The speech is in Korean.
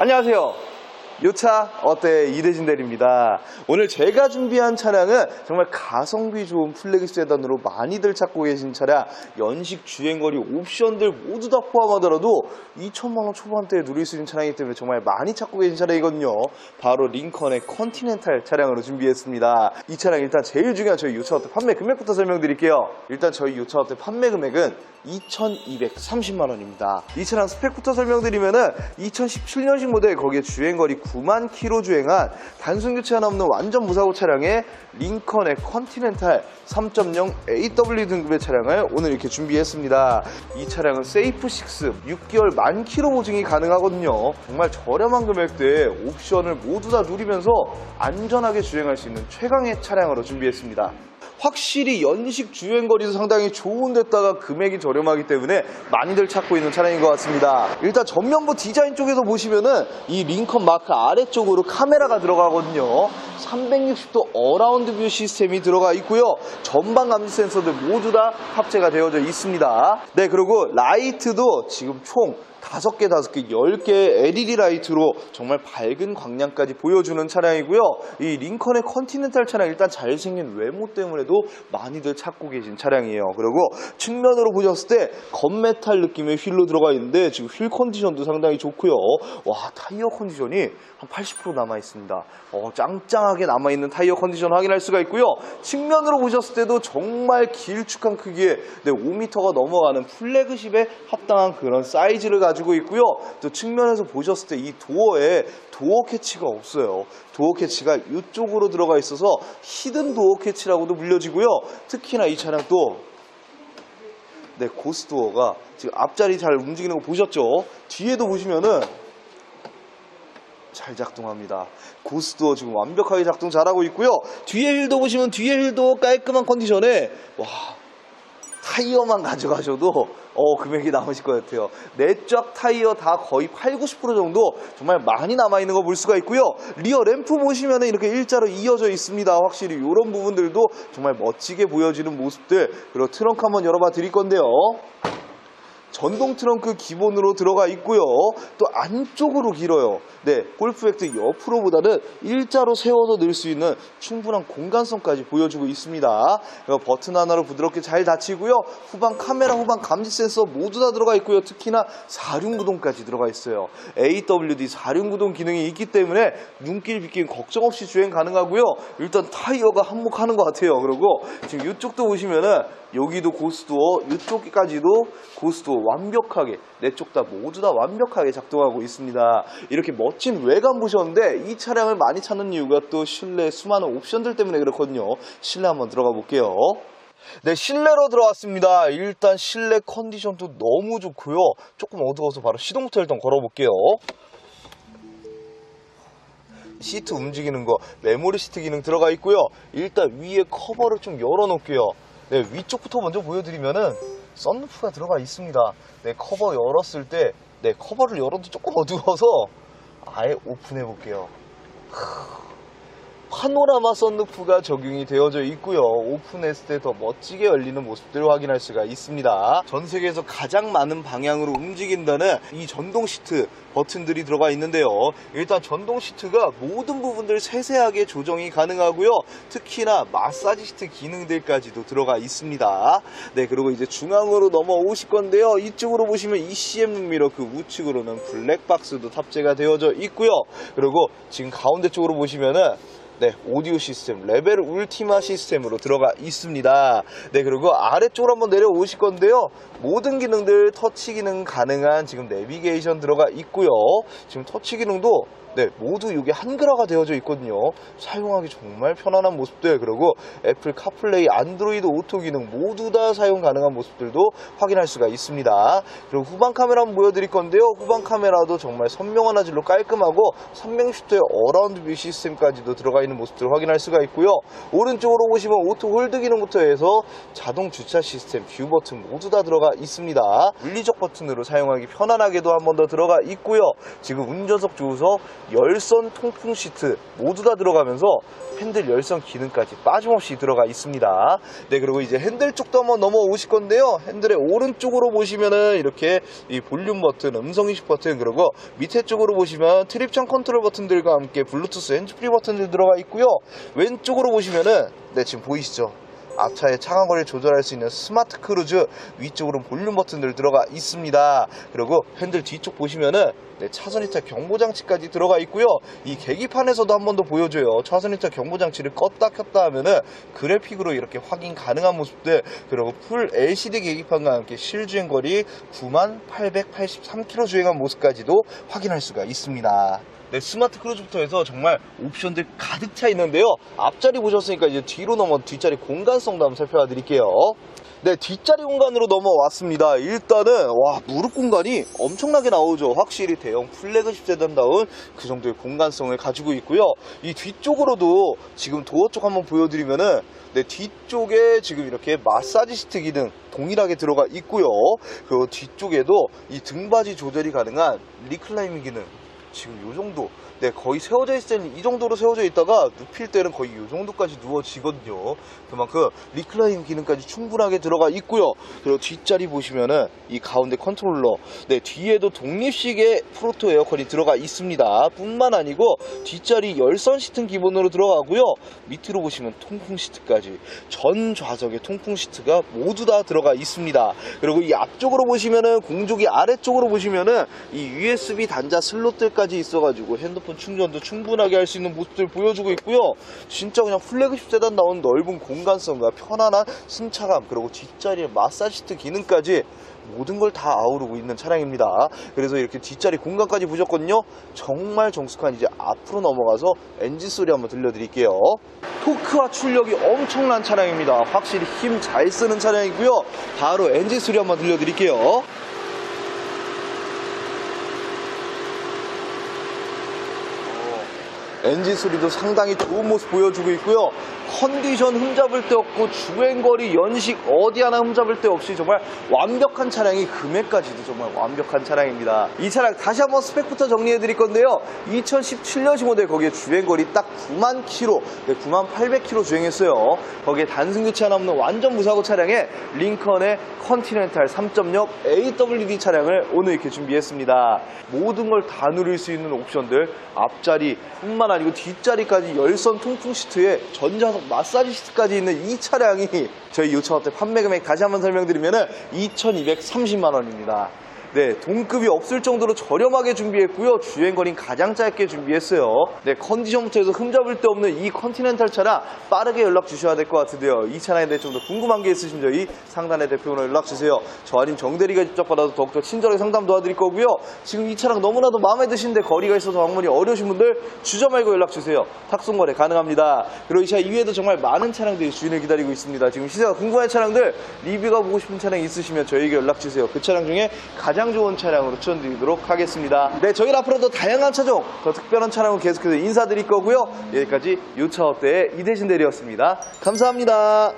안녕하세요. 요차 어때 이대진 대리입니다. 오늘 제가 준비한 차량은 정말 가성비 좋은 플래그 세단으로 많이들 찾고 계신 차량 연식 주행거리 옵션들 모두 다 포함하더라도 2천만 원 초반대에 누릴 수 있는 차량이기 때문에 정말 많이 찾고 계신 차량이거든요. 바로 링컨의 컨티넨탈 차량으로 준비했습니다. 이 차량 일단 제일 중요한 저희 요차 어때 판매 금액부터 설명드릴게요. 일단 저희 요차 어때 판매 금액은 2,230만 원입니다. 이 차량 스펙부터 설명드리면은 2017년식 모델 거기에 주행거리 9만 킬로 주행한 단순 교체 하나 없는 완전 무사고 차량에 링컨의 컨티넨탈 3.0 AW 등급의 차량을 오늘 이렇게 준비했습니다. 이 차량은 세이프6 6개월 만 킬로 보증이 가능하거든요. 정말 저렴한 금액대에 옵션을 모두 다 누리면서 안전하게 주행할 수 있는 최강의 차량으로 준비했습니다. 확실히 연식 주행거리도 상당히 좋은 데다가 금액이 저렴하기 때문에 많이들 찾고 있는 차량인 것 같습니다. 일단 전면부 디자인 쪽에서 보시면은 이 링컨 마크 아래쪽으로 카메라가 들어가거든요. 360도 어라운드 뷰 시스템이 들어가 있고요. 전방 감지 센서들 모두 다 탑재가 되어져 있습니다. 네, 그리고 라이트도 지금 총 다섯 개, 다섯 개, 열 개의 LED 라이트로 정말 밝은 광량까지 보여주는 차량이고요. 이 링컨의 컨티넨탈 차량 일단 잘생긴 외모 때문에도 많이들 찾고 계신 차량이에요. 그리고 측면으로 보셨을 때 건메탈 느낌의 휠로 들어가 있는데 지금 휠 컨디션도 상당히 좋고요. 와 타이어 컨디션이 한 80% 남아 있습니다. 어, 짱짱하게 남아 있는 타이어 컨디션 확인할 수가 있고요. 측면으로 보셨을 때도 정말 길쭉한 크기의 네, 5m가 넘어가는 플래그십에 합당한 그런 사이즈를 가지고 있고요. 또 측면에서 보셨을 때 이 도어에 도어 캐치가 없어요. 도어 캐치가 이쪽으로 들어가 있어서 히든 도어 캐치라고도 불려지고요. 특히나 이 차량 또 네, 고스도어가 지금 앞자리 잘 움직이는 거 보셨죠? 뒤에도 보시면은 잘 작동합니다. 고스도어 지금 완벽하게 작동 잘하고 있고요. 뒤에 휠도 보시면 뒤에 휠도 깔끔한 컨디션에 와 타이어만 가져가셔도 어, 금액이 남으실 것 같아요. 내적 타이어 다 거의 8, 90% 정도 정말 많이 남아있는 거 볼 수가 있고요. 리어 램프 보시면 이렇게 일자로 이어져 있습니다. 확실히 이런 부분들도 정말 멋지게 보여지는 모습들 그리고 트렁크 한번 열어봐 드릴 건데요. 전동 트렁크 기본으로 들어가 있고요. 또 안쪽으로 길어요. 네, 골프백도 옆으로보다는 일자로 세워서 넣을 수 있는 충분한 공간성까지 보여주고 있습니다. 버튼 하나로 부드럽게 잘 닫히고요. 후방 카메라, 후방 감지 센서 모두 다 들어가 있고요. 특히나 사륜구동까지 들어가 있어요. AWD 사륜구동 기능이 있기 때문에 눈길 빗길 걱정 없이 주행 가능하고요. 일단 타이어가 한몫하는 것 같아요. 그리고 지금 이쪽도 보시면은 여기도 고스도어, 이쪽까지도 고스도어 완벽하게 네 쪽 다 모두 다 완벽하게 작동하고 있습니다. 이렇게 멋진 외관 보셨는데 이 차량을 많이 찾는 이유가 또 실내 수많은 옵션들 때문에 그렇거든요. 실내 한번 들어가 볼게요. 네, 실내로 들어왔습니다. 일단 실내 컨디션도 너무 좋고요. 조금 어두워서 바로 시동부터 일단 걸어볼게요. 시트 움직이는 거 메모리 시트 기능 들어가 있고요. 일단 위에 커버를 좀 열어놓을게요. 네, 위쪽부터 먼저 보여드리면은 썬루프가 들어가 있습니다. 네, 커버 열었을 때, 네, 커버를 열어도 조금 어두워서 아예 오픈해 볼게요. 파노라마 썬루프가 적용이 되어져 있고요. 오픈했을 때 더 멋지게 열리는 모습들을 확인할 수가 있습니다. 전 세계에서 가장 많은 방향으로 움직인다는 이 전동 시트 버튼들이 들어가 있는데요. 일단 전동 시트가 모든 부분들 세세하게 조정이 가능하고요. 특히나 마사지 시트 기능들까지도 들어가 있습니다. 네, 그리고 이제 중앙으로 넘어오실 건데요. 이쪽으로 보시면 ECM 룸미러 그 우측으로는 블랙박스도 탑재가 되어져 있고요. 그리고 지금 가운데 쪽으로 보시면은 네, 오디오 시스템, 레벨 울티마 시스템으로 들어가 있습니다. 네, 그리고 아래쪽으로 한번 내려오실 건데요. 모든 기능들 터치 기능 가능한 지금 내비게이션 들어가 있고요. 지금 터치 기능도 네, 모두 이게 한글화가 되어져 있거든요. 사용하기 정말 편안한 모습들, 그리고 애플 카플레이, 안드로이드 오토 기능 모두 다 사용 가능한 모습들도 확인할 수가 있습니다. 그리고 후방 카메라 한번 보여드릴 건데요. 후방 카메라도 정말 선명한 화질로 깔끔하고 360도의 어라운드 뷰 시스템까지도 들어가 있는 있는 모습들을 확인할 수가 있고요. 오른쪽으로 보시면 오토 홀드 기능부터 해서 자동 주차 시스템, 뷰 버튼 모두 다 들어가 있습니다. 물리적 버튼으로 사용하기 편안하게도 한 번 더 들어가 있고요. 지금 운전석 조수석, 열선 통풍 시트 모두 다 들어가면서 핸들 열선 기능까지 빠짐없이 들어가 있습니다. 네, 그리고 이제 핸들 쪽도 한번 넘어오실 건데요. 핸들의 오른쪽으로 보시면은 이렇게 이 볼륨 버튼, 음성 인식 버튼, 그리고 밑에 쪽으로 보시면 트립 창 컨트롤 버튼들과 함께 블루투스 핸즈프리 버튼들 들어가 있고요. 왼쪽으로 보시면은 네, 지금 보이시죠? 앞차의 차간 거리를 조절할 수 있는 스마트 크루즈 위쪽으로는 볼륨 버튼들 들어가 있습니다. 그리고 핸들 뒤쪽 보시면은 네, 차선 이차 경보 장치까지 들어가 있고요. 이 계기판에서도 한 번 더 보여줘요. 차선 이차 경보 장치를 껐다 켰다 하면은 그래픽으로 이렇게 확인 가능한 모습들 그리고 풀 LCD 계기판과 함께 실주행 거리 9883km 주행한 모습까지도 확인할 수가 있습니다. 네, 스마트 크루즈부터 해서 정말 옵션들 가득 차 있는데요. 앞자리 보셨으니까 이제 뒤로 넘어 뒷자리 공간성도 한번 살펴봐 드릴게요. 네, 뒷자리 공간으로 넘어왔습니다. 일단은, 와, 무릎 공간이 엄청나게 나오죠. 확실히 대형 플래그십 세단다운 그 정도의 공간성을 가지고 있고요. 이 뒤쪽으로도 지금 도어 쪽 한번 보여드리면은, 네, 뒤쪽에 지금 이렇게 마사지 시트 기능 동일하게 들어가 있고요. 그리고 뒤쪽에도 이 등받이 조절이 가능한 리클라이밍 기능 지금 요 정도 네 거의 세워져 있을 때는 이 정도로 세워져 있다가 눕힐 때는 거의 요 정도까지 누워지거든요. 그만큼 리클라인 기능까지 충분하게 들어가 있고요. 그리고 뒷자리 보시면은 이 가운데 컨트롤러 네 뒤에도 독립식의 프로토 에어컨이 들어가 있습니다. 뿐만 아니고 뒷자리 열선 시트는 기본으로 들어가고요. 밑으로 보시면 통풍 시트까지 전 좌석에 통풍 시트가 모두 다 들어가 있습니다. 그리고 이 앞쪽으로 보시면은 공조기 아래쪽으로 보시면은 이 USB 단자 슬롯들까지 있어가지고 핸드폰 충전도 충분하게 할 수 있는 모습들 보여주고 있고요. 진짜 그냥 플래그십 세단 나온 넓은 공간성과 편안한 승차감 그리고 뒷자리에 마사지 시트 기능까지 모든 걸 다 아우르고 있는 차량입니다. 그래서 이렇게 뒷자리 공간까지 보셨거든요. 정말 정숙한 이제 앞으로 넘어가서 엔진 소리 한번 들려드릴게요. 토크와 출력이 엄청난 차량입니다. 확실히 힘 잘 쓰는 차량이고요. 바로 엔진 소리 한번 들려드릴게요. 엔진 소리도 상당히 좋은 모습 보여주고 있고요. 컨디션 흠잡을 데 없고 주행거리, 연식 어디 하나 흠잡을 데 없이 정말 완벽한 차량이 금액까지도 정말 완벽한 차량입니다. 이 차량 다시 한번 스펙부터 정리해 드릴 건데요. 2017년식 모델 거기에 주행거리 딱 9만 킬로, 네, 9만 800 킬로 주행했어요. 거기에 단순 교체 하나 없는 완전 무사고 차량에 링컨의 컨티넨탈 3.0 AWD 차량을 오늘 이렇게 준비했습니다. 모든 걸 다 누릴 수 있는 옵션들 앞자리 뿐만 아니고 뒷자리까지 열선 통풍 시트에 전자석 마사지 시트까지 있는 이 차량이 저희 요청업체 판매 금액 다시 한번 설명드리면 2,230만 원입니다. 네, 동급이 없을 정도로 저렴하게 준비했고요. 주행 거리는 가장 짧게 준비했어요. 네, 컨디션부터 해서 흠잡을 데 없는 이 컨티넨탈 차량 빠르게 연락 주셔야 될 것 같은데요. 이 차량에 대해 좀 더 궁금한 게 있으시면 저희 상단의 대표로 연락 주세요. 저 아닌 정대리가 직접 받아서 더욱더 친절하게 상담 도와드릴 거고요. 지금 이 차량 너무나도 마음에 드시는데 거리가 있어서 방문이 어려우신 분들 주저 말고 연락 주세요. 탁송 거래 가능합니다. 그리고 이 차 이외에도 정말 많은 차량들이 주인을 기다리고 있습니다. 지금 시세가 궁금한 차량들 리뷰가 보고 싶은 차량 있으시면 저희에게 연락 주세요. 그 차량 중에 가장 좋은 차량으로 추천드리도록 하겠습니다. 네, 저희는 앞으로도 다양한 차종, 더 특별한 차량을 계속해서 인사드릴 거고요. 여기까지 요차업대의 이대신 대리였습니다. 감사합니다.